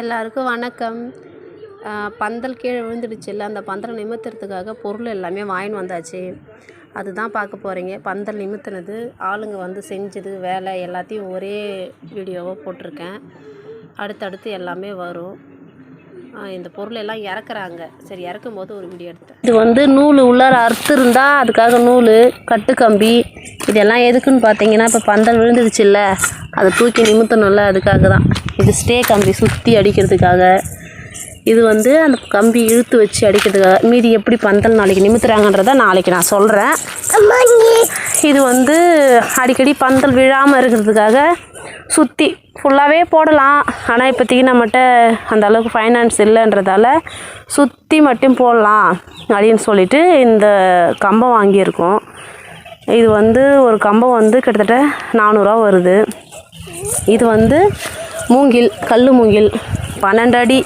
எல்லாருக்கும் வணக்கம். பந்தல் கீழே விழுந்துடுச்சுல்ல அந்த பந்தலை நிமித்துறதுக்காக பொருள் எல்லாமே வாங்கின்னு வந்தாச்சு. அதுதான் பார்க்க போகிறீங்க பந்தல் நிமித்துனது ஆளுங்க வந்து செஞ்சது வேலை எல்லாத்தையும் ஒரே வீடியோவாக போட்டிருக்கேன். அடுத்தடுத்து எல்லாமே வரும். இந்த பொருள் எல்லாம் இறக்குறாங்க. சரி இறக்கும் போது ஒரு வீடியோ எடுத்தேன். இது வந்து நூல் உள்ளார அறுத்து இருந்தால் அதுக்காக நூல் கட்டு கம்பி இதெல்லாம் எதுக்குன்னு பார்த்தீங்கன்னா இப்போ பந்தல் விழுந்துடுச்சுல்ல அதை தூக்கி நிமித்தணும்ல அதுக்காக தான் இது ஸ்டே கம்பி சுற்றி அடிக்கிறதுக்காக. இது வந்து அந்த கம்பி இழுத்து வச்சு அடிக்கிறதுக்காக. மீதி எப்படி பந்தல் நாளைக்கு நிமித்துறாங்கன்றத நாளைக்கு நான் சொல்கிறேன் இது வந்து அடிக்கடி பந்தல் விழாமல் இருக்கிறதுக்காக சுற்றி ஃபுல்லாகவே போடலாம். ஆனால் இப்போதைக்கு நம்மகிட்ட அந்த அளவுக்கு ஃபைனான்ஸ் இல்லைன்றதால சுற்றி மட்டும் போடலாம் அப்படின்னு சொல்லிட்டு இந்த கம்பம் வாங்கியிருக்கோம். இது வந்து ஒரு கம்பம் வந்து கிட்டத்தட்ட நானூறுரூவா வருது. இது வந்து மூங்கில் கல் மூங்கில். பன்னெண்டு அடி.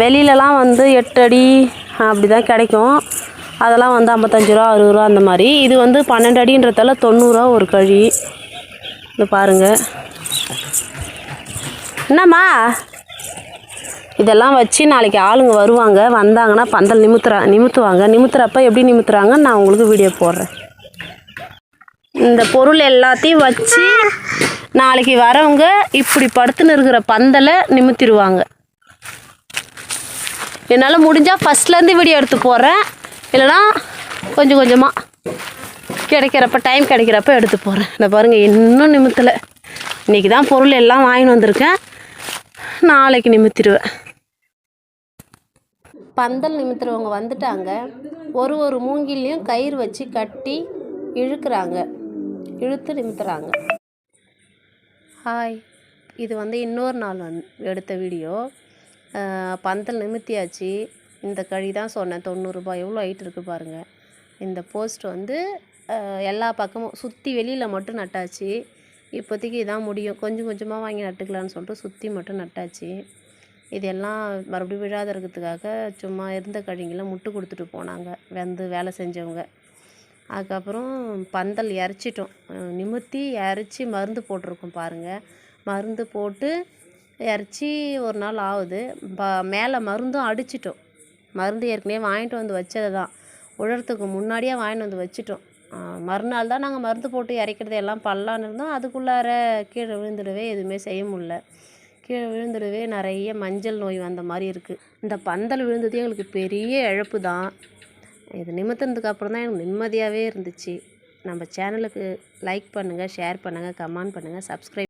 வெளியிலலாம் வந்து எட்டு அடி அப்படி தான் கிடைக்கும். அதெல்லாம் வந்து ஐம்பத்தஞ்சு ரூபா அறுபது ரூபா அந்த மாதிரி. இது வந்து பன்னெண்டு அடின்றதால தொண்ணூறுரூவா ஒரு கழி. இது பாருங்கள் என்னம்மா? இதெல்லாம் வச்சு நாளைக்கு ஆளுங்க வருவாங்க வந்தாங்கன்னா பந்தல் நிமித்துறா நிமித்துவாங்க. நிமித்துறப்ப எப்படி நிமித்துறாங்க நான் உங்களுக்கு வீடியோ போடுறேன். இந்த பொருள் எல்லாத்தையும் வச்சு நாளைக்கு வரவங்க இப்படி படுத்துன்னு இருக்கிற பந்தலை நிமித்திடுவாங்க. என்னால் முடிஞ்சால் ஃபஸ்ட்லேருந்து வீடியோ எடுத்து போடுறேன். இல்லைனா கொஞ்சம் கொஞ்சமாக கிடைக்கிறப்ப டைம் கிடைக்கிறப்ப எடுத்து போகிறேன் இந்த பாருங்கள் இன்னும் நிமித்தலை. இன்றைக்கி தான் பொருள் எல்லாம் வாங்கின்னு வந்திருக்கேன். நாளைக்கு நிமித்திடுவேன். பந்தல் நிமித்துறவங்க வந்துட்டாங்க. ஒரு ஒரு மூங்கிலையும் கயிறு வச்சு கட்டி இழுக்கிறாங்க. இழுத்து நிமித்துறாங்க. ஹாய் இது வந்து இன்னொரு நாள் வந்து எடுத்த வீடியோ. பந்தல் நிமித்தியாச்சு. இந்த கழி தான் சொன்னேன். தொண்ணூறுரூபா எவ்வளோ ஹைட் இருக்குது பாருங்கள் இந்த போஸ்ட் வந்து எல்லா பக்கமும் சுற்றி வெளியில் மட்டும் நட்டாச்சு. இப்போதைக்கு இதான் முடியும். கொஞ்சம் கொஞ்சமாக வாங்கி நட்டுக்கலான்னு சொல்லிட்டு சுற்றி மட்டும் நட்டாச்சு. இதெல்லாம் மறுபடியும் விழாத இருக்கிறதுக்காக சும்மா இருந்த கழிங்கெல்லாம் முட்டு கொடுத்துட்டு போனாங்க. வந்து வேலை செஞ்சவங்க. அதுக்கப்புறம் பந்தல் இறச்சிட்டோம் அஹ் நிமித்தி இறச்சி மருந்து போட்டிருக்கோம் பாருங்கள் மருந்து போட்டு இறச்சி ஒரு நாள் ஆகுது. ப மேலே மருந்தும் அடிச்சிட்டோம். மருந்து ஏற்கனவே வாங்கிட்டு வந்து வச்சது தான் உழறதுக்கு முன்னாடியே வாங்கிட்டு வந்து வச்சிட்டோம். மறுநாள் தான் நாங்கள் மருந்து போட்டு இறைக்கிறது எல்லாம் பண்ணலான்னு இருந்தோம். அதுக்குள்ளார கீழே விழுந்துடவே எதுவுமே செய்ய முடியல. கீழே விழுந்துடவே நிறைய மஞ்சள் நோய் வந்த மாதிரி இருக்குது இந்த பந்தல் விழுந்தது எங்களுக்கு பெரிய இழப்பு தான் இது நிமித்தினதுக்கு அப்புறம் தான் எனக்கு நிம்மதியாகவே இருந்துச்சு. நம்ம சேனலுக்கு லைக் பண்ணுங்கள் ஷேர் பண்ணுங்கள் கமெண்ட் பண்ணுங்கள் சப்ஸ்கிரைப்